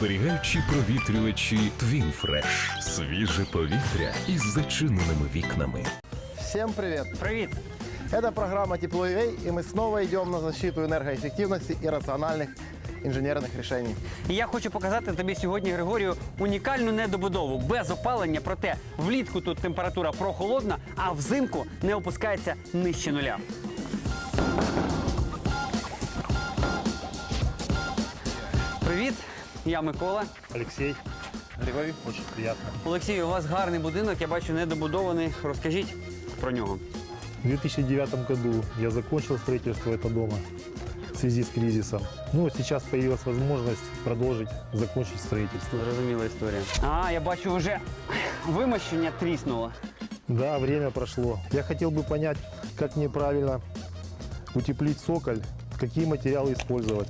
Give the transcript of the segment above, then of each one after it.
Енергозберігаючі провітрювачі Твінфреш. Свіже повітря із зачиненими вікнами. Всем привет! Привіт! Это программа Тепло UA, и мы снова идем на защиту энергоэффективности и рациональных инженерных решений. І я хочу показати тобі сьогодні, Григорію, унікальну недобудову без опалення. Проте влітку тут температура прохолодна, а взимку не опускається нижче нуля. я Микола. Алексей. Григорий, очень приятно. Олексій, у вас гарний будинок, я бачу, недобудований. Розкажіть про нього. В 2009 году я закончил строительство этого дома в связи с кризисом. Ну, сейчас появилась возможность продолжить, закончить строительство. Зрозуміла історія. А, я бачу, вже вимощення тріснуло. Да, время прошло. Я хотел бы понять, как мне правильно утеплить соколь, какие материалы использовать.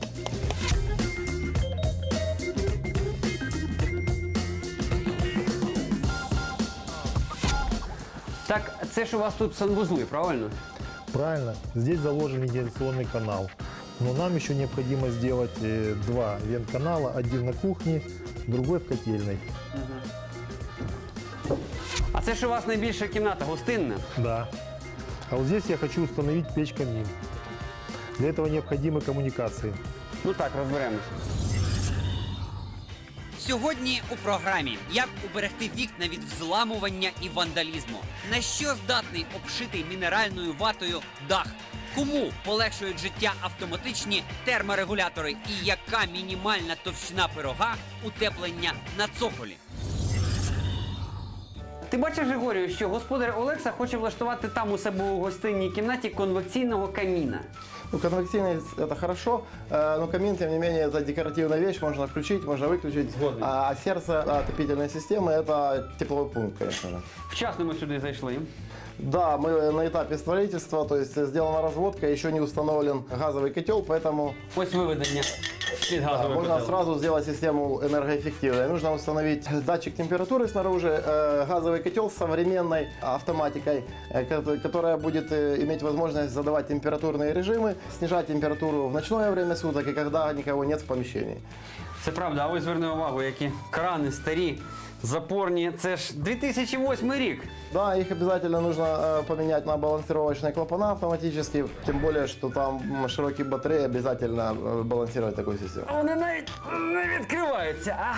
Так, це ж у вас тут санвузли, правильно? Правильно, здесь заложен вентиляционный канал. Но нам еще необходимо сделать э, два вент-канала, один на кухне, другой в котельной. А це ж у вас найбільша кімната, гостинна. Да. А вот здесь я хочу установить печь-камин. Для этого необходимы коммуникации. Ну так, розберемось. Сьогодні у програмі як уберегти вікна від взламування і вандалізму. На що здатний обшитий мінеральною ватою дах? Кому полегшують життя автоматичні терморегулятори і яка мінімальна товщина пирога утеплення на цоколі? Ти бачиш, Григорію, що господар Олекса хоче влаштувати там у себе у гостинній кімнаті конвекційного каміна. Ну, конвективный это хорошо, э, но камин, тем не менее, это декоративная вещь, можно включить, можно выключить. А сердце отопительной системы это тепловой пункт, конечно же. Вчасно ми сюди зайшли. Да, мы на этапе строительства, то есть сделана разводка, еще не установлен газовый котел, поэтому Ось виведення під а, газовий можно котел. сразу сделать систему энергоэффективной. Нужно установить датчик температуры снаружи, э, газовый котел с современной автоматикой, э, ко- которая будет э, иметь возможность задавать температурные режимы, снижать температуру в ночное время суток и когда никого нет в помещении. Це правда, а ви зверни увагу, які крани старі, запорні. Це ж 2008 рік. Да, их обязательно нужно э, поменять на балансировочные клапана автоматически, тем более, что там м, широкие батареи обязательно э, балансировать такую систему. А Вони навіть не відкриваються. А!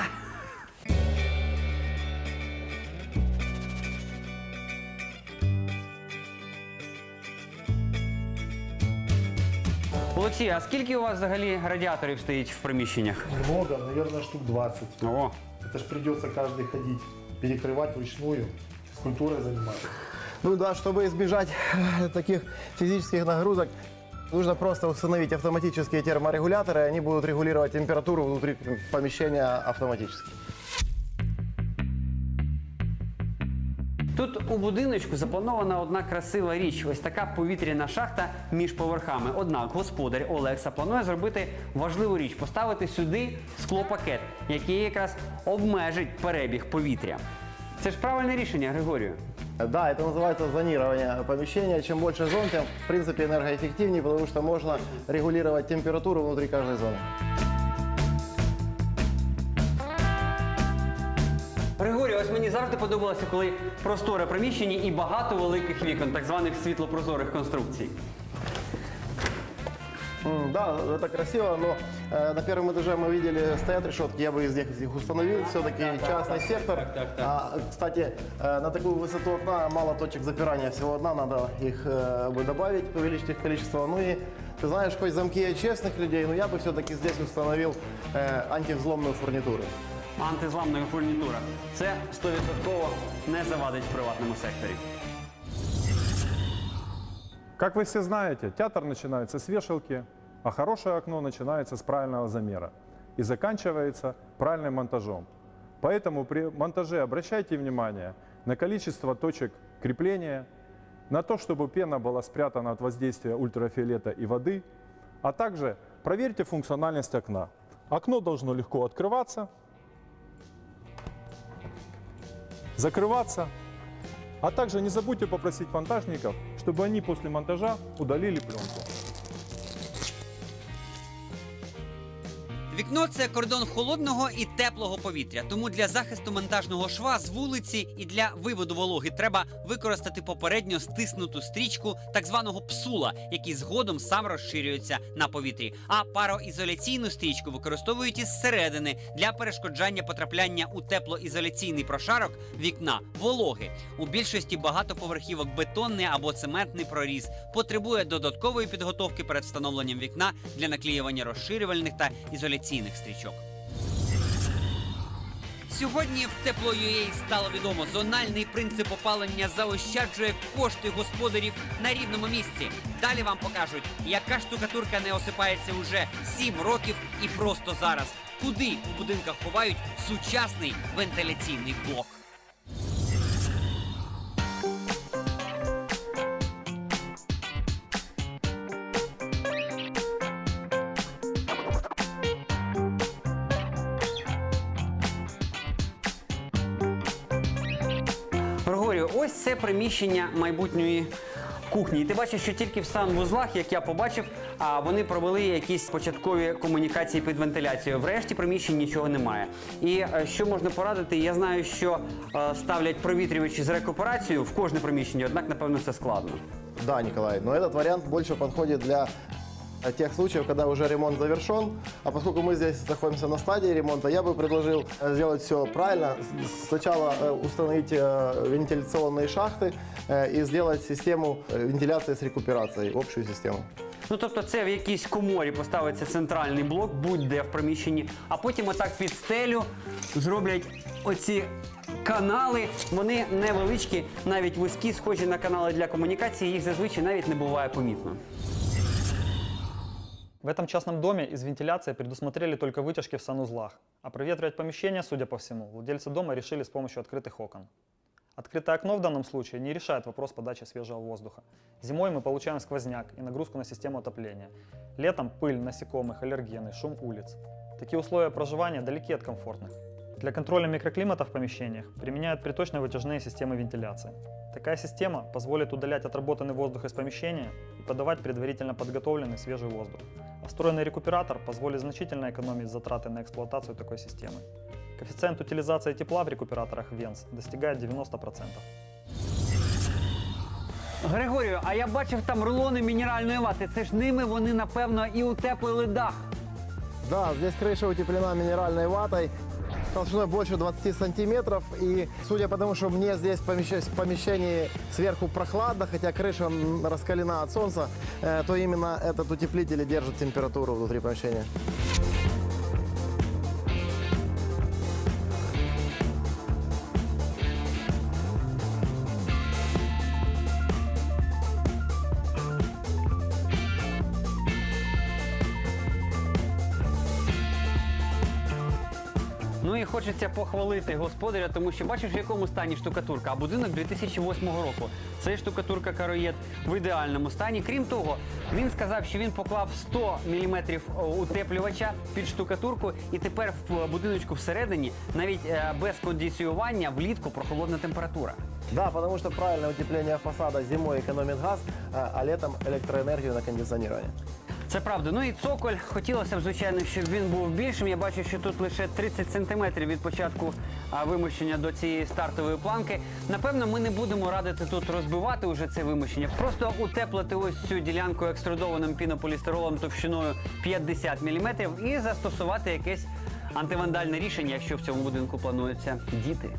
Олексій, а скільки у вас взагалі радіаторів стоїть в приміщеннях? Много, наверное, штук 20. О, Это ж придется каждый ходить, перекрывать вручную, физкультурой заниматься. Ну да, чтобы избежать э, таких физических нагрузок, нужно просто установить автоматические терморегуляторы, и они будут регулировать температуру внутри помещения автоматически. Тут у будиночку запланована одна красива річ. Ось така повітряна шахта між поверхами. Однак господар Олекса планує зробити важливу річ поставити сюди склопакет, який якраз обмежить перебіг повітря. Це ж правильне рішення, Григорію. Да, это называется зонирование помещения. Чем больше зон, тем в принципе энергоэффективнее, потому что можно регулировать температуру внутри каждой зоны. завжди подобалося, коли просторе приміщення і багато великих вікон, так званих світлопрозорих конструкцій. М, Да, это красиво, но э, на первом этаже мы видели стоят решетки, я бы из них их установил, все-таки частный сектор. А, кстати, э, на такую высоту окна мало точек запирания, всего одна, надо их э, бы добавить, увеличить их количество. Ну и ты знаешь, хоть замки и честных людей, но я бы все-таки здесь установил э, антивзломную фурнитуру. Антизламна фурнітура. Це 100% не завадить в приватному секторі. Как вы все знаете, театр начинается с вешалки, а хорошее окно начинается с правильного замера и заканчивается правильным монтажом. Поэтому при монтаже обращайте внимание на количество точек крепления, на то, чтобы пена была спрятана от воздействия ультрафиолета и воды, а также проверьте функциональность окна. Окно должно легко открываться, закрываться, а также не забудьте попросить монтажников, чтобы они после монтажа удалили пленку. Вікно це кордон холодного і теплого повітря. Тому для захисту монтажного шва з вулиці і для виводу вологи треба використати попередньо стиснуту стрічку так званого псула, який згодом сам розширюється на повітрі. А пароізоляційну стрічку використовують із середини для перешкоджання потрапляння у теплоізоляційний прошарок вікна вологи. У більшості багатоповерхівок бетонний або цементний проріз потребує додаткової підготовки перед встановленням вікна для наклеювання розширювальних та ізоляційних стрічок. Сьогодні в тепло.ua стало відомо, зональний принцип опалення заощаджує кошти господарів на рівному місці. Далі вам покажуть, яка штукатурка не осипається уже 7 років і просто зараз. Куди у будинках ховають сучасний вентиляційний блок. Це приміщення майбутньої кухні. І ти бачиш, що тільки в санвузлах, як я побачив, вони провели якісь початкові комунікації під вентиляцією. Врешті приміщень нічого немає. І е, що можна порадити? Я знаю, що е, ставлять провітрювачі з рекуперацією в кожне приміщення, однак, напевно, це складно. Да, Николай, но этот вариант больше подходит для тех случаев, когда уже ремонт завершен. А поскольку мы здесь находимся на стадии ремонта, я бы предложил э, сделать все правильно. С- Сначала э, установить э, вентиляционные шахты э, и сделать систему э, вентиляции с рекуперацией, общую систему. Ну тобто, це в якійсь коморі поставиться центральний блок, будь-де в приміщенні, а потім отак під стелю зроблять оці канали. Вони невеличкі, навіть вузькі, схожі на канали для комунікації. Їх зазвичай навіть не буває помітно. В этом частном доме из вентиляции предусмотрели только вытяжки в санузлах, а проветривать помещение, судя по всему, владельцы дома решили с помощью открытых окон. Открытое окно в данном случае не решает вопрос подачи свежего воздуха. Зимой мы получаем сквозняк и нагрузку на систему отопления. Летом пыль, насекомых, аллергены, шум улиц. Такие условия проживания далеки от комфортных. Для контроля микроклимата в помещениях применяют приточно-вытяжные системы вентиляции. Такая система позволит удалять отработанный воздух из помещения и подавать предварительно подготовленный свежий воздух. А встроенный рекуператор позволит значительно экономить затраты на эксплуатацию такой системы. Коэффициент утилизации тепла в рекуператорах ВЕНС достигает 90%. Григорію, а я бачив там рулони мінеральної вати. Це ж ними вони, напевно, і утеплили дах. Да, здесь крыша утеплена минеральной ватой толщиной больше 20 сантиметров. И судя по тому, что мне здесь помещ- помещении сверху прохладно, хотя крыша раскалена от солнца, э, то именно этот утеплитель и держит температуру внутри помещения. хочеться похвалити господаря, тому що бачиш, в якому стані штукатурка. А будинок 2008 року. Це штукатурка кароєд в ідеальному стані. Крім того, він сказав, що він поклав 100 мм утеплювача під штукатурку, і тепер в будиночку всередині, навіть е, без кондиціювання, влітку прохолодна температура. Да, потому что правильное утепление фасада зимой экономит газ, а а летом электроэнергию на кондиционирование. Це правда. Ну і цоколь хотілося б, звичайно, щоб він був більшим. Я бачу, що тут лише 30 сантиметрів від початку вимощення до цієї стартової планки. Напевно, ми не будемо радити тут розбивати уже це вимощення. Просто утеплити ось цю ділянку екструдованим пінополістиролом товщиною 50 мм і застосувати якесь антивандальне рішення, якщо в цьому будинку плануються діти.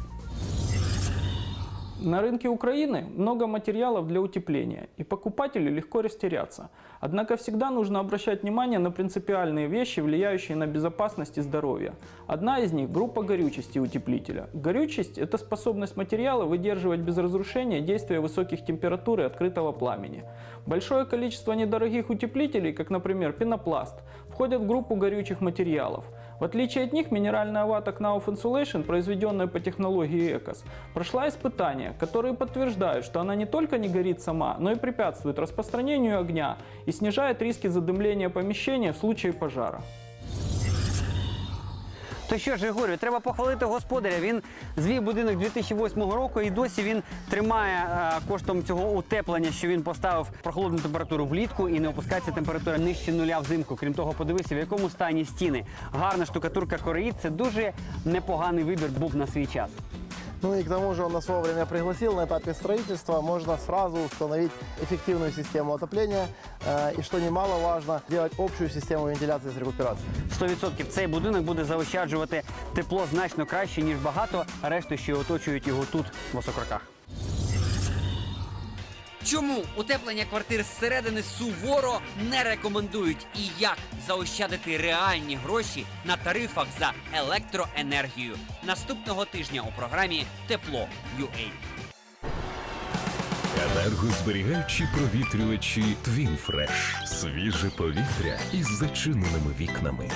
На рынке Украины много материалов для утепления, и покупателю легко растеряться. Однако всегда нужно обращать внимание на принципиальные вещи, влияющие на безопасность и здоровье. Одна из них – группа горючести утеплителя. Горючесть – это способность материала выдерживать без разрушения действия высоких температур и открытого пламени. Большое количество недорогих утеплителей, как, например, пенопласт, входят в группу горючих материалов. В отличие от них, минеральная вата Knauf Insulation, произведенная по технологии ЭКОС, прошла испытания, которые подтверждают, что она не только не горит сама, но и препятствует распространению огня и снижает риски задымления помещения в случае пожара. То що ж, Григорію, треба похвалити господаря. Він звів будинок 2008 року і досі він тримає е, коштом цього утеплення, що він поставив прохолодну температуру влітку і не опускається температура нижче нуля взимку. Крім того, подивися, в якому стані стіни. Гарна штукатурка кореїд це дуже непоганий вибір був на свій час. Ну и к тому же он нас вовремя пригласил. На этапе строительства можно сразу установить эффективную систему отопления э, и, что немаловажно, делать общую систему вентиляции с рекуперацией. 100% цей будинок буде заощаджувати тепло значно краще, ніж багато решти, що оточують його тут, в Осокорках. Чому утеплення квартир зсередини суворо не рекомендують і як заощадити реальні гроші на тарифах за електроенергію наступного тижня у програмі Тепло UA. Енергозберігаючі провітрювачі Твінфреш. Свіже повітря із зачиненими вікнами.